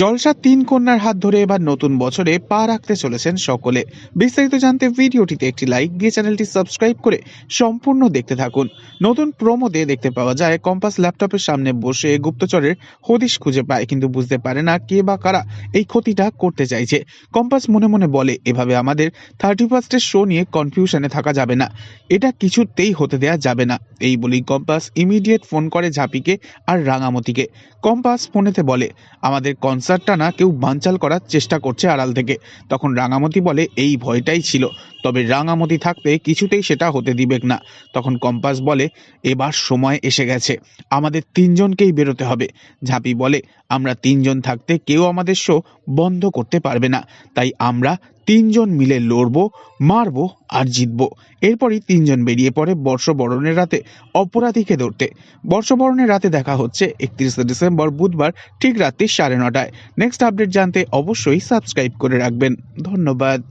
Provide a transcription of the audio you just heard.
জলসা তিন কন্যার হাত ধরে এবার নতুন বছরে পা রাখতে চলেছেন সকলে। বিস্তারিত জানতে ভিডিওটিতে একটি লাইক দিয়ে চ্যানেলটি সাবস্ক্রাইব করে সম্পূর্ণ দেখতে থাকুন। নতুন প্রোমোতে দেখতে পাওয়া যায়, কম্পাস ল্যাপটপের সামনে বসে গুপ্তচরের হদিশ খুঁজে পায়, কিন্তু বুঝতে পারে না কে বা কারা এই ক্ষতিটা করতে চাইছে। কম্পাস মনে মনে বলে, এভাবে আমাদের থার্টি ফার্স্টের শো নিয়ে কনফিউশনে থাকা যাবে না। এটা কিছুতেই হতে দেয়া যাবে না। এই বলেই কম্পাস ইমিডিয়েট ফোন করে ঝাঁপিকে আর রাঙামতিকে। কম্পাস ফোনেতে বলে, আমাদের কনসার্টটা না কেউ বানচাল করার চেষ্টা করছে আড়াল থেকে। তখন রাঙামতি বলে, এই ভয়টাই ছিল। তবে রাঙামতি থাকতে কিছুতেই সেটা হতে দিবেক না। তখন কম্পাস বলে, এবার সময় এসে গেছে। আমাদের তিনজনকেই বেরোতে হবে। ঝাঁপি বলে, আমরা তিনজন থাকতে কেউ আমাদের শো বন্ধ করতে পারবে না। তাই আমরা তিনজন মিলে লড়বো, মারবো আর জিতবো। এরপরই তিনজন বেরিয়ে পড়ে বর্ষবরণের রাতে অপরাধীকে ধরতে। বর্ষবরণের রাতে দেখা হচ্ছে, একত্রিশে ডিসেম্বর বুধবার ঠিক রাত্রি সাড়ে নটায়। নেক্সট আপডেট জানতে অবশ্যই সাবস্ক্রাইব করে রাখবেন। ধন্যবাদ।